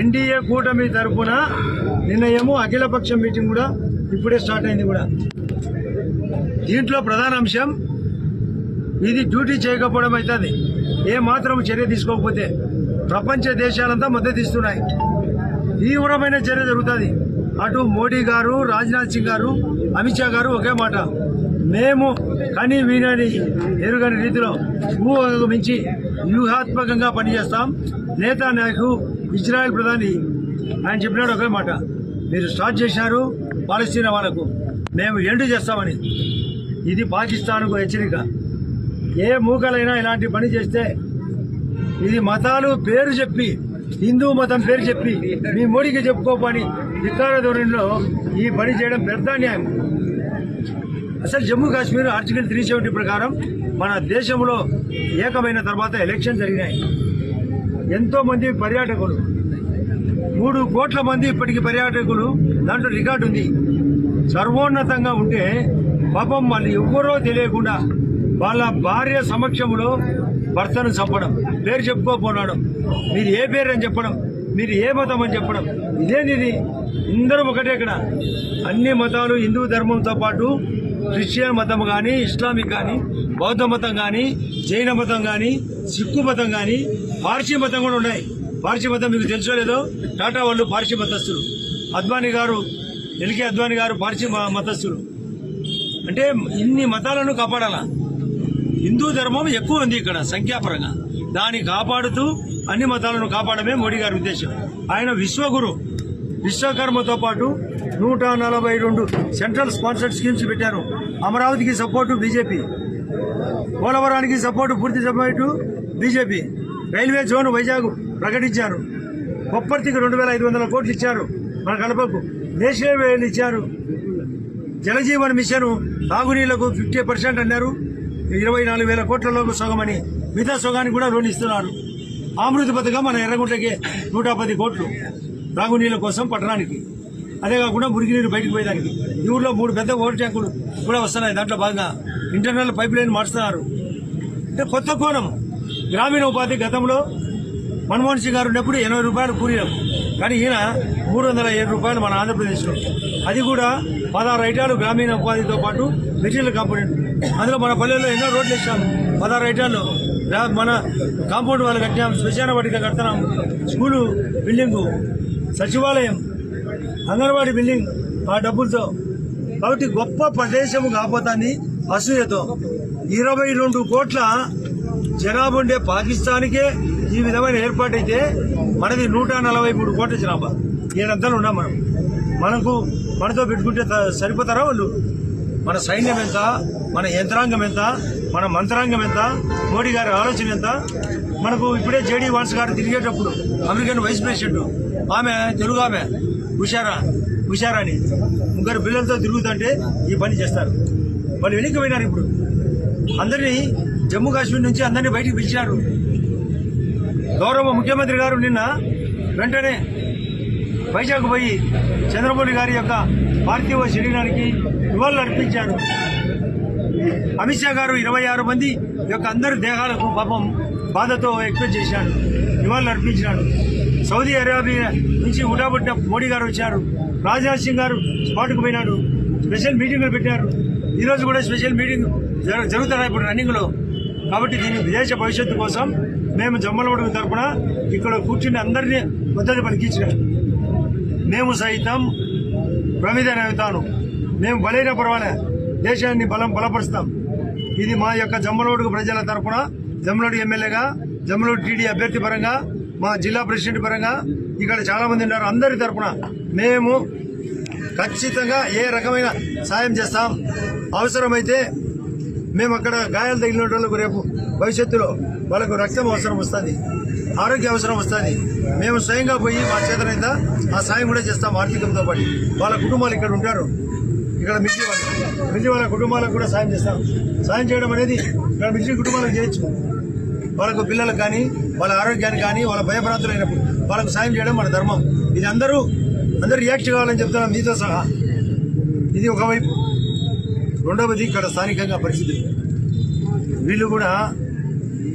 NDA కూటమి తరఫున నిన్నయేమో అఖిలపక్షం మీటింగ్ కూడా ఇప్పుడే స్టార్ట్ అయింది కూడా. దీంట్లో ప్రధాన అంశం ఇది డ్యూటీ చేయకపోవడం అవుతుంది. ఏమాత్రం చర్య తీసుకోకపోతే ప్రపంచ దేశాలంతా మద్దతు ఇస్తున్నాయి. తీవ్రమైన చర్య జరుగుతుంది. అటు మోడీ గారు రాజ్నాథ్ సింగ్ గారు అమిత్ షా గారు ఒకే మాట. మేము కని వీణని ఎరుగని రీతిలో ఊహకు మించి వ్యూహాత్మకంగా పనిచేస్తాం. నేతా నాయకు ఇజ్రాయెల్ ప్రధాని ఆయన చెప్పినాడు ఒకే మాట. మీరు స్టార్ట్ చేశారు పాలస్తీనా వాళ్ళకు. మేము ఎండు చేస్తామని. ఇది పాకిస్తాన్కు హెచ్చరిక. ఏ మూకలైనా ఇలాంటి పని చేస్తే ఇది మతాలు పేరు చెప్పి హిందూ మతం పేరు చెప్పి మీ మోడీకి చెప్పుకోపని వికార ధోరణిలో ఈ పని చేయడం పెద్ద అన్యాయం. అసలు Jammu Kashmir article three seventy ప్రకారం మన దేశంలో ఏకమైన తర్వాత ఎలక్షన్ జరిగినాయి. ఎంతో మంది పర్యాటకులు. మూడు కోట్ల మంది ఇప్పటికి పర్యాటకులు దాంట్లో రికార్డు ఉంది. సర్వోన్నతంగా ఉంటే పాపం వాళ్ళు ఎవ్వరో తెలియకుండా వాళ్ళ భార్య సమక్షంలో భర్తను చంపడం. పేరు చెప్పుకోపోనడం. మీరు ఏ పేరు అని చెప్పడం. మీరు ఏ మతం అని చెప్పడం. ఇదేంది ఇది అందరూ ఒకటే ఇక్కడ. అన్ని మతాలు హిందూ ధర్మంతో పాటు క్రిస్టియన్ మతం కానీ ఇస్లామిక్ కానీ బౌద్ధ మతం కానీ జైన మతం కానీ సిక్కు మతం కానీ పార్సీ మతం కూడా ఉన్నాయి. పార్సీ మతం మీకు తెలుసో లేదో? టాటా వాళ్ళు పార్సీ మతస్థులు. అద్వానీ గారు ఎల్కే అద్వానీ గారు పార్సీ మ- మతస్థులు. అంటే ఇన్ని మతాలను కాపాడాల? హిందూ ధర్మం ఎక్కువ ఉంది ఇక్కడ సంఖ్యాపరంగా. దాన్ని కాపాడుతూ అన్ని మతాలను కాపాడమే మోడీ గారి ఉద్దేశం. ఆయన విశ్వగురు. విశ్వకర్మతో పాటు నూట నలభై రెండు సెంట్రల్ స్పాన్సర్డ్ స్కీమ్స్ పెట్టారు. అమరావతికి సపోర్టు బీజేపీ. పోలవరానికి సపోర్టు పూర్తి support BJP. Railway zone Vizag ప్రకటించారు. కొప్పర్తికి రెండు వేల ఐదు వందల కోట్లు ఇచ్చారు మన కడపకు. నేషనల్ వేలు ఇచ్చారు. జలజీవన్ మిషన్ తాగునీళ్ళకు ఫిఫ్టీ పర్సెంట్ అన్నారు. ఇరవై నాలుగు వేల కోట్లలోకి సగమని మిగతా సగానికి కూడా లోన్ ఇస్తున్నారు. అమృత పథకం మన ఎర్రగుంటకి నూట పది కోట్లు తాగునీళ్ళ కోసం పట్టణానికి. అదే కాకుండా మురికినీరు బయటకు పోయేదానికి. ఈ ఊళ్ళో మూడు పెద్ద ఓవర్ ట్యాంకులు కూడా వస్తున్నాయి. దాంట్లో భాగంగా ఇంటర్నల్ పైప్ లైన్ మార్చుతున్నారు. అంటే కొత్త కోణం. గ్రామీణ ఉపాధి గతంలో మన్మోహన్ సింగ్ గారు ఉన్నప్పుడు ఎనభై రూపాయలు కూలీలం. కానీ ఈయన మూడు వందల ఏడు రూపాయలు మన ఆంధ్రప్రదేశ్లో. అది కూడా పదహారు ఐటాలు గ్రామీణ ఉపాధితో పాటు మెటీరియల్ కాంపోనెంట్. అందులో మన పల్లెల్లో ఎన్నో రోడ్లు ఇచ్చాము పదహారు ఐటాలు మన కాంపౌండ్ వాళ్ళు కట్టాం శ్మశాన వాటిక కడుతున్నాం. స్కూలు బిల్డింగు సచివాలయం అంగన్వాడీ బిల్డింగ్ ఆ డబ్బులతో. కాబట్టి గొప్ప ప్రదేశము కాపోతాన్ని అసూయతో. ఇరవై రెండు కోట్ల జనాభా ఉండే పాకిస్తాన్కే ఈ విధమైన ఏర్పాటైతే మనది నూట నలభై మూడు కోట్ల జనాభా. ఈయనంతా ఉన్నాం మనం. మనకు మనతో పెట్టుకుంటే త- సరిపోతారా వాళ్ళు? మన సైన్యం ఎంత? మన యంత్రాంగం ఎంత? మన మంత్రాంగం ఎంత? మోడీ గారి ఆలోచన ఎంత? మనకు ఇప్పుడే జేడీ వాన్స్ గారు తిరిగేటప్పుడు అమెరికన్ వైస్ ప్రెసిడెంట్ ఆమె తెలుగు ఆమె హుషారా? హుషారా అని. ముగ్గురు పిల్లలతో తిరుగుతుంటే ఈ పని చేస్తారు. వాళ్ళు వెనక్కి పోయినారు ఇప్పుడు. అందరినీ జమ్మూ కాశ్మీర్ నుంచి అందరినీ బయటికి పిలిచినారు. గౌరవ ముఖ్యమంత్రి గారు నిన్న వెంటనే వైజాగ్ పోయి చంద్రబాబు గారి యొక్క పార్థివ శరీరానికి నివాళులు అర్పించారు. అమిత్ షా గారు ఇరవై ఆరు మంది యొక్క అందరి దేహాలకు పాపం బాధతో ఎక్స్ప్రెస్ చేశాడు నివాళులు అర్పించినాడు సౌదీ అరేబియా నుంచి ఉటాబుట్ట మోడీ గారు వచ్చారు. రాజ్నాథ్ సింగ్ గారు స్పాట్కు పోయినాడు స్పెషల్ మీటింగ్లు పెట్టారు. ఈరోజు కూడా స్పెషల్ మీటింగ్ జరు- జరుగుతున్నాయి ఇప్పుడు రన్నింగ్లో? కాబట్టి దీని దేశ భవిష్యత్తు కోసం మేము జమ్మలమడుగు తరపున ఇక్కడ కూర్చుని అందరినీ మద్దతు పలికించినాం. మేము సైతం ప్రమిదన అవుతాను మేము బలైన పర్వాలే. దేశాన్ని బలం బలపరుస్తాం. ఇది మా యొక్క జమ్మలోడు ప్రజల తరపున జమ్మలోడు ఎమ్మెల్యేగా జమ్మలోడు టీడీ అభ్యర్థి పరంగా మా జిల్లా ప్రెసిడెంట్ పరంగా ఇక్కడ చాలామంది ఉన్నారు. అందరి తరఫున మేము ఖచ్చితంగా ఏ రకమైన సాయం చేస్తాం. అవసరమైతే మేము అక్కడ గాయాలు తగిలిన వాళ్ళకు రేపు భవిష్యత్తులో వాళ్ళకు రక్తం అవసరం వస్తుంది. ఆరోగ్య అవసరం వస్తుంది. మేము స్వయంగా పోయి మా చేతనైతే ఆ సాయం కూడా చేస్తాం ఆర్థికంతో పాటు. వాళ్ళ కుటుంబాలు ఇక్కడ ఉంటారు. ఇక్కడ మిగిలి వాళ్ళు మిగిలి వాళ్ళ కుటుంబాలకు కూడా సాయం చేస్తాం. సాయం చేయడం అనేది ఇక్కడ మిగిలిన కుటుంబాలకు చేయొచ్చు. వాళ్ళకు పిల్లలకు కానీ వాళ్ళ ఆరోగ్యానికి కానీ వాళ్ళ భయభ్రాంతులైనప్పుడు వాళ్ళకు సాయం చేయడం మన ధర్మం. ఇది అందరూ అందరూ రియాక్ట్ కావాలని చెప్తున్నాం మీతో సహా. ఇది ఒకవైపు. రెండవది ఇక్కడ స్థానికంగా పరిస్థితి. వీళ్ళు కూడా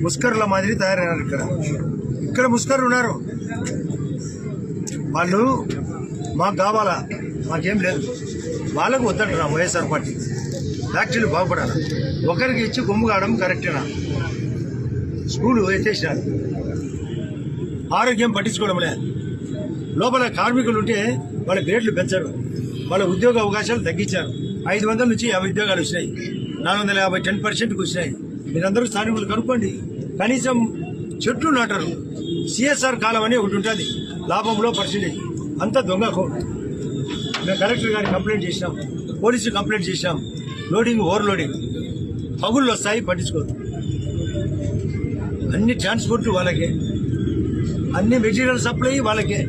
ముస్కర్ల మాదిరి తయారైనారు ఇక్కడ. ఇక్కడ ముస్కర్లు ఉన్నారు. వాళ్ళు మాకు కావాలా? మాకేం లేదు. వాళ్ళకు వద్దంటున్నా వైఎస్ఆర్ పార్టీ. ఫ్యాక్టరీలు బాగుపడాలి? ఒకరికి ఇచ్చి కొమ్ము కావడం కరెక్టేనా? స్కూలు వేసేసారు ఆరోగ్యం పట్టించుకోవడం లేదు లోపల కార్మికులు ఉంటే వాళ్ళ గ్రేడ్లు పెంచారు. వాళ్ళ ఉద్యోగ అవకాశాలు తగ్గించారు. ఐదు వందల నుంచి యాభై ఉద్యోగాలు వచ్చినాయి. నాలుగు వందల యాభై టెన్ పర్సెంట్కి వచ్చినాయి. మీరందరూ స్థానికులు కనుక్కోండి. కనీసం చెట్లు నాటరు. సిఎస్ఆర్ కాలం అని ఒకటి ఉంటుంది. లాభంలో పర్సెంటేజ్ అంతా దొంగ మేము కలెక్టర్ గారికి కంప్లైంట్ చేసినాం. పోలీసు కంప్లైంట్ చేసినాం. Loading overloading. పగుళ్ళు వస్తాయి పట్టించుకోదు అన్ని ట్రాన్స్పోర్ట్ వాళ్ళకే. అన్ని మెటీరియల్ సప్లై వాళ్ళకే.